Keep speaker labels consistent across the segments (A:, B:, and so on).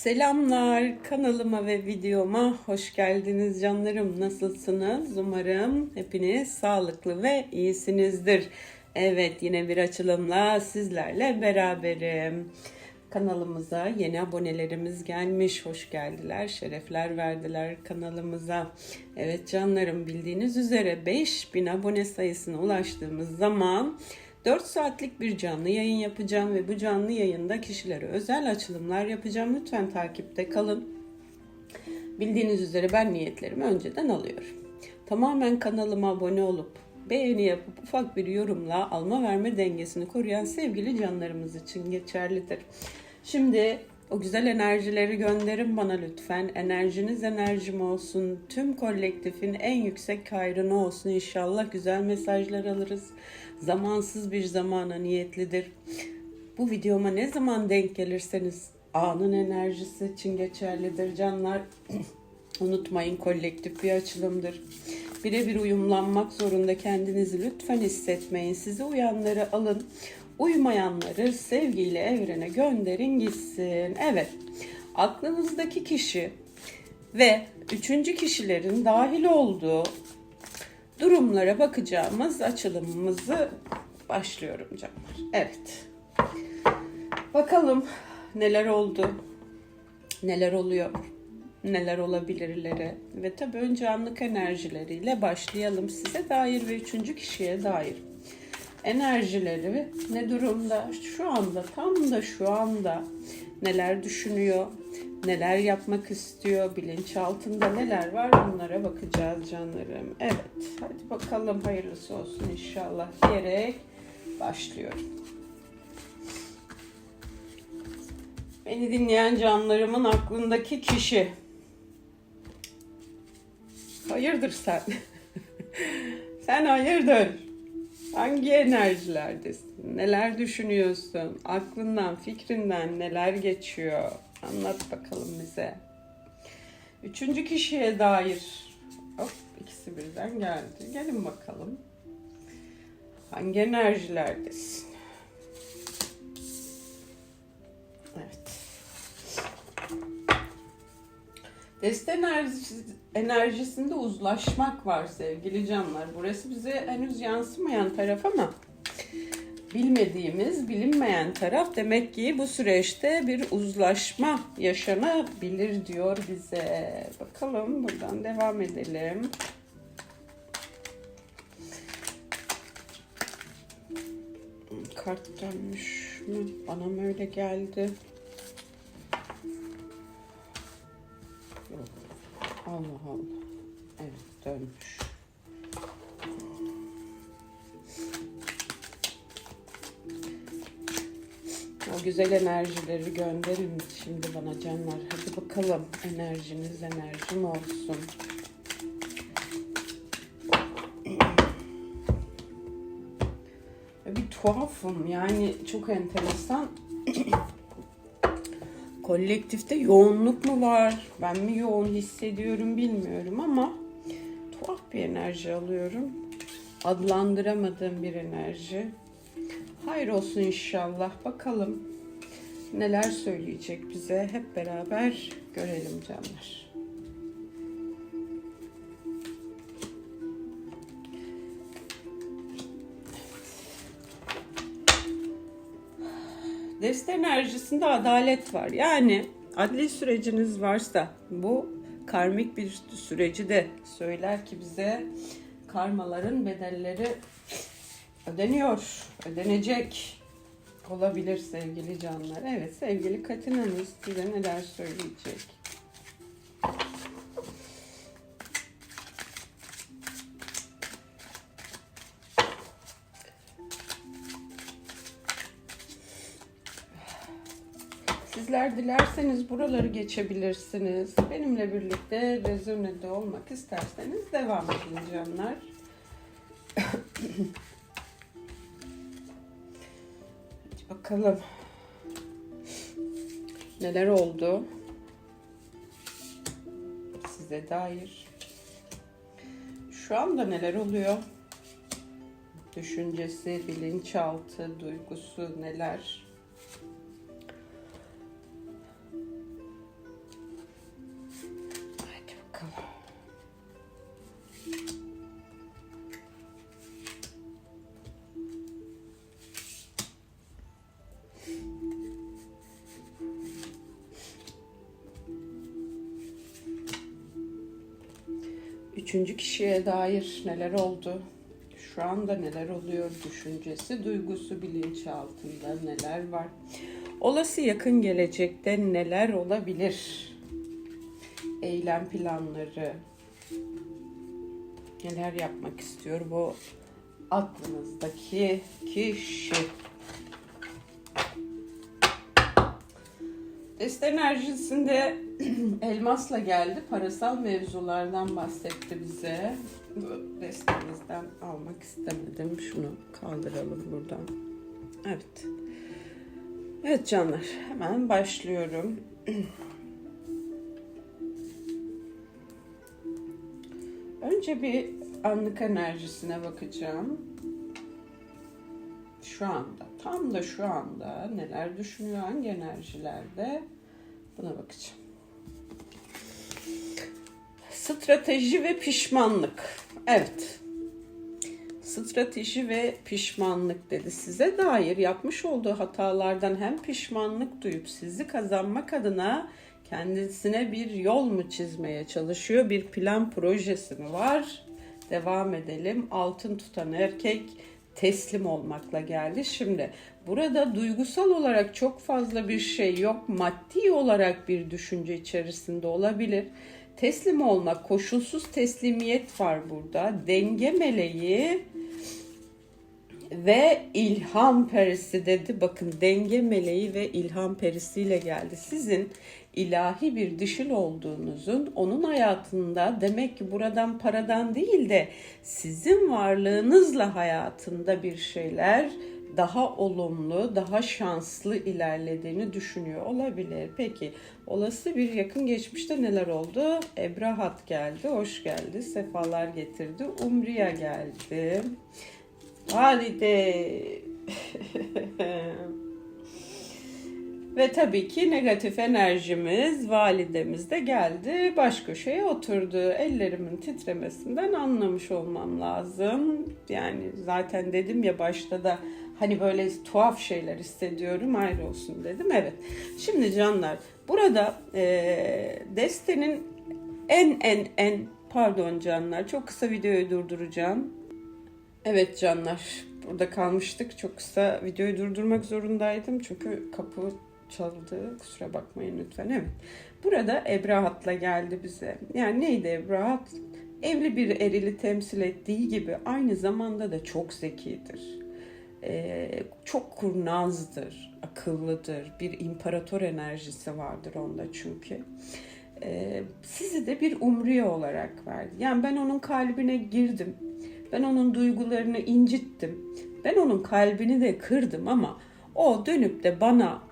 A: Selamlar kanalıma ve videoma hoş geldiniz canlarım. Nasılsınız? Umarım hepiniz sağlıklı ve iyisinizdir. Evet yine bir açılımla sizlerle beraberim. Kanalımıza yeni abonelerimiz gelmiş. Hoş geldiler, şerefler verdiler kanalımıza. Evet canlarım bildiğiniz üzere 5000 abone sayısına ulaştığımız zaman 4 saatlik bir canlı yayın yapacağım ve bu canlı yayında kişilere özel açılımlar yapacağım. Lütfen takipte kalın. Bildiğiniz üzere ben niyetlerimi önceden alıyorum. Tamamen kanalıma abone olup beğeni yapıp ufak bir yorumla alma verme dengesini koruyan sevgili canlarımız için geçerlidir. Şimdi o güzel enerjileri gönderin bana lütfen. Enerjiniz enerjim olsun. Tüm kolektifin en yüksek hayrına olsun. İnşallah güzel mesajlar alırız. Zamansız bir zamana niyetlidir. Bu videoma ne zaman denk gelirseniz anın enerjisi için geçerlidir canlar. Unutmayın kolektif bir açılımdır. Birebir uyumlanmak zorunda kendinizi lütfen hissetmeyin. Sizi uyanları alın. Uymayanları sevgiyle evrene gönderin gitsin. Evet. Aklınızdaki kişi ve üçüncü kişilerin dahil olduğu durumlara bakacağımız açılımımızı başlıyorum canlar. Evet. Bakalım neler oldu, neler oluyor, neler olabilirleri ve tabii önce anlık enerjileriyle başlayalım size dair ve üçüncü kişiye dair. Enerjileri ne durumda, şu anda, tam da şu anda neler düşünüyor, neler yapmak istiyor, bilinçaltında neler var bunlara bakacağız canlarım. Evet, hadi bakalım hayırlısı olsun inşallah diyerek başlıyorum. Beni dinleyen canlarımın aklındaki kişi. Hayırdır sen? sen hayırdır? Hangi enerjilerdesin? Neler düşünüyorsun? Aklından, fikrinden neler geçiyor? Anlat bakalım bize. Üçüncü kişiye dair. Hop ikisi birden geldi. Gelin bakalım. Hangi enerjilerdesin? Deste enerjisi, enerjisinde uzlaşmak var sevgili canlar. Burası bize henüz yansımayan taraf ama bilmediğimiz, bilinmeyen taraf demek ki bu süreçte bir uzlaşma yaşanabilir diyor bize. Bakalım buradan devam edelim. Kart dönmüş mü? Bana mı öyle geldi? Allah Allah. Evet dönmüş. O güzel enerjileri gönderin şimdi bana canlar. Hadi bakalım enerjiniz enerjim olsun. Bir tuhafım yani çok enteresan. Kolektifte yoğunluk mu var? Ben mi yoğun hissediyorum bilmiyorum ama tuhaf bir enerji alıyorum. Adlandıramadığım bir enerji. Hayır olsun inşallah. Bakalım neler söyleyecek bize. Hep beraber görelim canlar. Deste enerjisinde adalet var. Yani adli süreciniz varsa bu karmik bir süreci de söyler ki bize karmaların bedelleri ödeniyor, ödenecek olabilir sevgili canlar. Evet sevgili Katina'nız size neler söyleyecek? Sizler dilerseniz buraları geçebilirsiniz. Benimle birlikte rezonede olmak isterseniz devam edin canlar. Hadi bakalım. Neler oldu? Size dair. Şu anda neler oluyor? Düşüncesi, bilinçaltı, duygusu neler? Üçüncü kişiye dair neler oldu? Şu anda neler oluyor? Düşüncesi, duygusu, bilinçaltında neler var? Olası yakın gelecekte neler olabilir? Eylem planları, neler yapmak istiyor bu aklınızdaki kişi? Deste enerjisinde elmasla geldi. Parasal mevzulardan bahsetti bize. Destemizden almak istemedim. Şunu kaldıralım buradan. Evet. Evet canlar. Hemen başlıyorum. Önce bir anlık enerjisine bakacağım. Şu anda, tam da şu anda neler düşünüyor, hangi enerjilerde buna bakacağım. Strateji ve pişmanlık. Evet. Strateji ve pişmanlık dedi. Size dair yapmış olduğu hatalardan hem pişmanlık duyup sizi kazanmak adına kendisine bir yol mu çizmeye çalışıyor? Bir plan projesi mi var? Devam edelim. Altın tutan erkek teslim olmakla geldi. Şimdi burada duygusal olarak çok fazla bir şey yok. Maddi olarak bir düşünce içerisinde olabilir. Teslim olmak, koşulsuz teslimiyet var burada. Denge meleği ve ilham perisi dedi. Bakın denge meleği ve ilham perisiyle geldi. Sizin ilahi bir dişil olduğunuzun onun hayatında demek ki buradan paradan değil de sizin varlığınızla hayatında bir şeyler daha olumlu, daha şanslı ilerlediğini düşünüyor olabilir. Peki olası bir yakın geçmişte neler oldu? Ebrahat geldi, hoş geldi, sefalar getirdi. Umriye geldi. Valide. Ve tabii ki negatif enerjimiz validemiz de geldi. Baş köşeye oturdu. Ellerimin titremesinden anlamış olmam lazım. Yani zaten dedim ya başta da hani böyle tuhaf şeyler hissediyorum ayrı olsun dedim. Evet. Şimdi canlar burada e, destenin en en en pardon canlar çok kısa videoyu durduracağım. Evet canlar burada kalmıştık. Çok kısa videoyu durdurmak zorundaydım. Çünkü kapı çaldı. Kusura bakmayın lütfen. Evet. Burada Ebrahat'la geldi bize. Yani neydi Ebrahat? Evli bir erili temsil ettiği gibi aynı zamanda da çok zekidir. Ee, çok kurnazdır, akıllıdır. Bir imparator enerjisi vardır onda çünkü. Ee, sizi de bir umriye olarak verdi. Yani ben onun kalbine girdim. Ben onun duygularını incittim. Ben onun kalbini de kırdım ama o dönüp de bana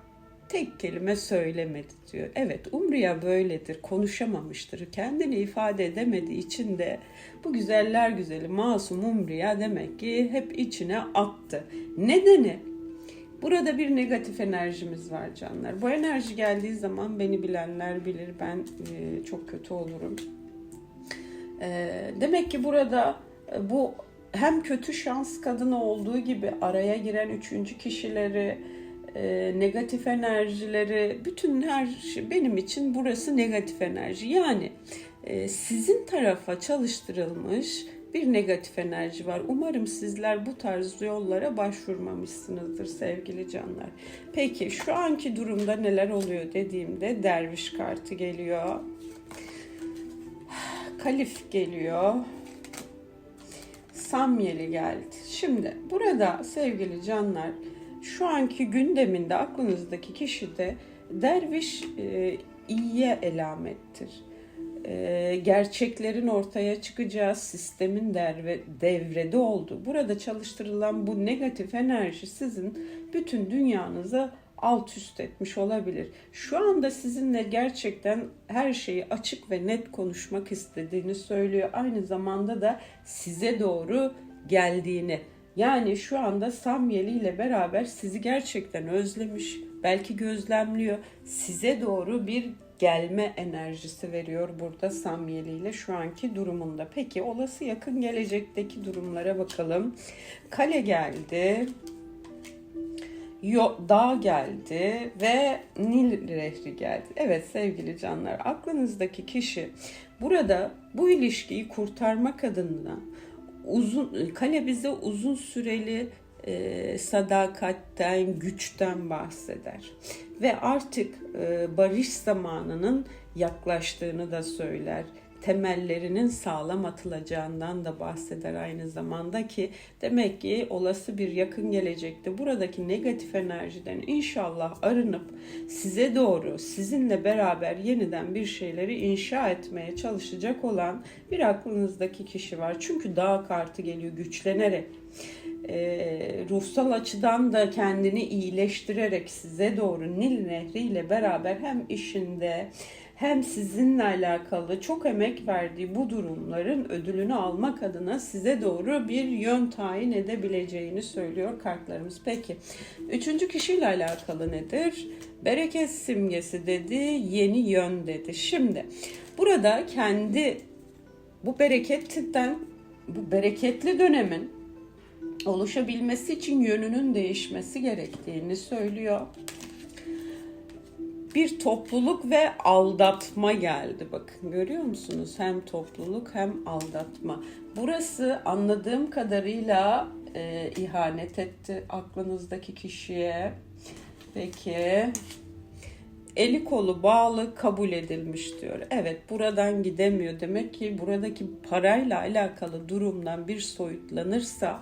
A: tek kelime söylemedi diyor. Evet Umriye böyledir, konuşamamıştır. Kendini ifade edemediği için de bu güzeller güzeli masum Umriye demek ki hep içine attı. Nedeni? Burada bir negatif enerjimiz var canlar. Bu enerji geldiği zaman beni bilenler bilir ben e, çok kötü olurum. E, demek ki burada e, bu hem kötü şans kadını olduğu gibi araya giren üçüncü kişileri, e, negatif enerjileri, bütün her şey benim için burası negatif enerji. Yani e, sizin tarafa çalıştırılmış bir negatif enerji var. Umarım sizler bu tarz yollara başvurmamışsınızdır sevgili canlar. Peki şu anki durumda neler oluyor dediğimde derviş kartı geliyor. Kalif geliyor. Samyeli geldi. Şimdi burada sevgili canlar şu anki gündeminde aklınızdaki kişi de derviş e, iyiye elamettir. E, gerçeklerin ortaya çıkacağı sistemin derve, devrede olduğu. Burada çalıştırılan bu negatif enerji sizin bütün dünyanıza alt üst etmiş olabilir. Şu anda sizinle gerçekten her şeyi açık ve net konuşmak istediğini söylüyor. Aynı zamanda da size doğru geldiğini yani şu anda Samyeli ile beraber sizi gerçekten özlemiş, belki gözlemliyor. Size doğru bir gelme enerjisi veriyor burada Samyeli ile şu anki durumunda. Peki olası yakın gelecekteki durumlara bakalım. Kale geldi. yo- dağ geldi ve Nil Nehri geldi. Evet sevgili canlar aklınızdaki kişi burada bu ilişkiyi kurtarmak adına uzun kale bize uzun süreli e, sadakatten, güçten bahseder. Ve artık e, barış zamanının yaklaştığını da söyler. Temellerinin sağlam atılacağından da bahseder aynı zamanda ki demek ki olası bir yakın gelecekte buradaki negatif enerjiden inşallah arınıp size doğru sizinle beraber yeniden bir şeyleri inşa etmeye çalışacak olan bir aklınızdaki kişi var. Çünkü dağ kartı geliyor güçlenerek e, ruhsal açıdan da kendini iyileştirerek size doğru Nil Nehri ile beraber hem işinde hem sizinle alakalı çok emek verdiği bu durumların ödülünü almak adına size doğru bir yön tayin edebileceğini söylüyor kartlarımız. Peki üçüncü kişiyle alakalı nedir? Bereket simgesi dedi, yeni yön dedi. Şimdi burada kendi bu bereketten bu bereketli dönemin oluşabilmesi için yönünün değişmesi gerektiğini söylüyor. Bir topluluk ve aldatma geldi. Bakın görüyor musunuz? Hem topluluk hem aldatma. Burası anladığım kadarıyla e, ihanet etti aklınızdaki kişiye. Peki eli kolu bağlı kabul edilmiş diyor. Evet buradan gidemiyor. Demek ki buradaki parayla alakalı durumdan bir soyutlanırsa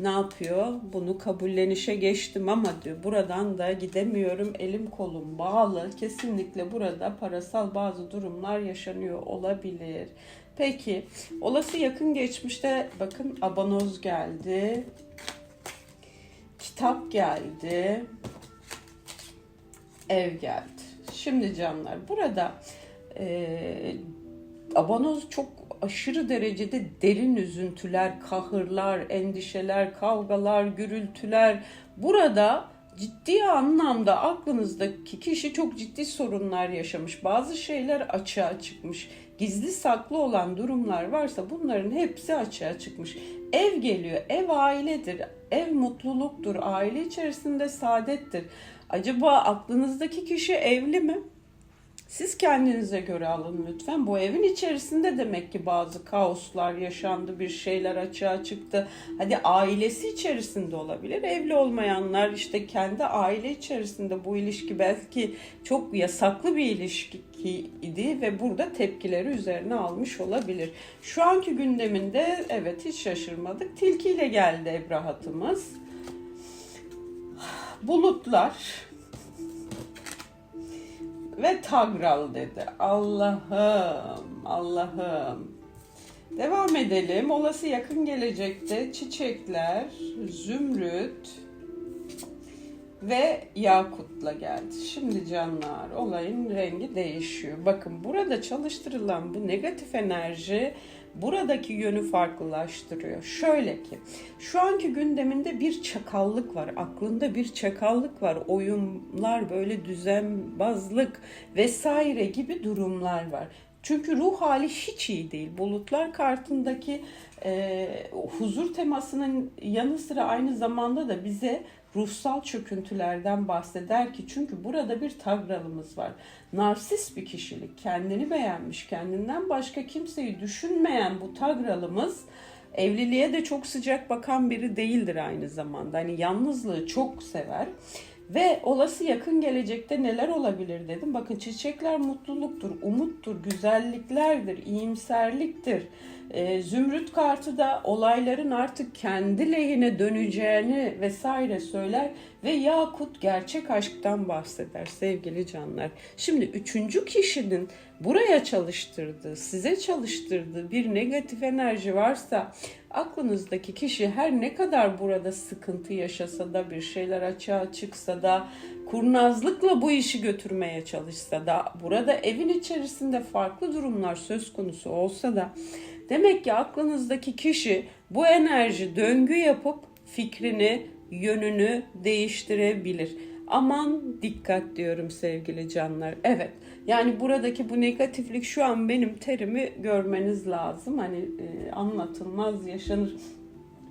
A: ne yapıyor? Bunu kabullenişe geçtim ama diyor buradan da gidemiyorum. Elim kolum bağlı. Kesinlikle burada parasal bazı durumlar yaşanıyor olabilir. Peki olası yakın geçmişte bakın abanoz geldi. Kitap geldi. Ev geldi. Şimdi canlar burada e, abanoz çok aşırı derecede derin üzüntüler, kahırlar, endişeler, kavgalar, gürültüler. Burada ciddi anlamda aklınızdaki kişi çok ciddi sorunlar yaşamış. Bazı şeyler açığa çıkmış. Gizli saklı olan durumlar varsa bunların hepsi açığa çıkmış. Ev geliyor. Ev ailedir. Ev mutluluktur. Aile içerisinde saadettir. Acaba aklınızdaki kişi evli mi? Siz kendinize göre alın lütfen. Bu evin içerisinde demek ki bazı kaoslar yaşandı, bir şeyler açığa çıktı. Hadi ailesi içerisinde olabilir. Evli olmayanlar işte kendi aile içerisinde bu ilişki belki çok yasaklı bir ilişki idi ve burada tepkileri üzerine almış olabilir. Şu anki gündeminde evet hiç şaşırmadık. Tilkiyle geldi Ebrahat'ımız. Bulutlar, ve Tagral dedi. Allah'ım, Allah'ım. Devam edelim. Olası yakın gelecekte çiçekler, zümrüt ve yakutla geldi. Şimdi canlar olayın rengi değişiyor. Bakın burada çalıştırılan bu negatif enerji buradaki yönü farklılaştırıyor. Şöyle ki şu anki gündeminde bir çakallık var. Aklında bir çakallık var. Oyunlar böyle düzenbazlık vesaire gibi durumlar var. Çünkü ruh hali hiç iyi değil. Bulutlar kartındaki e, huzur temasının yanı sıra aynı zamanda da bize ruhsal çöküntülerden bahseder ki çünkü burada bir tagralımız var. Narsist bir kişilik, kendini beğenmiş, kendinden başka kimseyi düşünmeyen bu tagralımız evliliğe de çok sıcak bakan biri değildir aynı zamanda. Hani yalnızlığı çok sever. Ve olası yakın gelecekte neler olabilir dedim. Bakın çiçekler mutluluktur, umuttur, güzelliklerdir, iyimserliktir. E, zümrüt kartı da olayların artık kendi lehine döneceğini vesaire söyler ve Yakut gerçek aşktan bahseder sevgili canlar. Şimdi üçüncü kişinin buraya çalıştırdığı, size çalıştırdığı bir negatif enerji varsa aklınızdaki kişi her ne kadar burada sıkıntı yaşasa da bir şeyler açığa çıksa da kurnazlıkla bu işi götürmeye çalışsa da burada evin içerisinde farklı durumlar söz konusu olsa da demek ki aklınızdaki kişi bu enerji döngü yapıp fikrini, yönünü değiştirebilir. Aman dikkat diyorum sevgili canlar. Evet yani buradaki bu negatiflik şu an benim terimi görmeniz lazım. Hani e, anlatılmaz yaşanır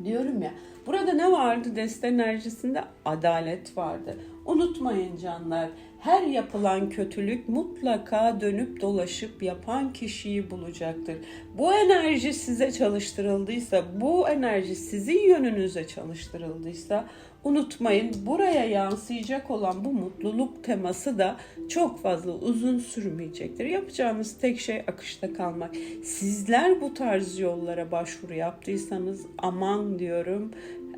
A: Diyorum ya burada ne vardı deste enerjisinde? Adalet vardı. Unutmayın canlar her yapılan kötülük mutlaka dönüp dolaşıp yapan kişiyi bulacaktır. Bu enerji size çalıştırıldıysa, bu enerji sizin yönünüze çalıştırıldıysa unutmayın buraya yansıyacak olan bu mutluluk teması da çok fazla uzun sürmeyecektir. Yapacağınız tek şey akışta kalmak. Sizler bu tarz yollara başvuru yaptıysanız aman diyorum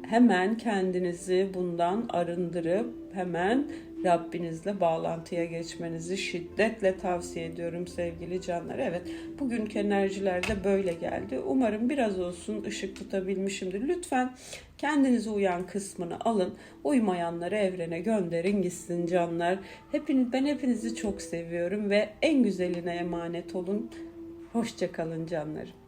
A: hemen kendinizi bundan arındırıp hemen Rabbinizle bağlantıya geçmenizi şiddetle tavsiye ediyorum sevgili canlar. Evet bugünkü enerjiler de böyle geldi. Umarım biraz olsun ışık tutabilmişimdir. Lütfen kendinize uyan kısmını alın. Uymayanları evrene gönderin gitsin canlar. Hepiniz, ben hepinizi çok seviyorum ve en güzeline emanet olun. Hoşçakalın canlarım.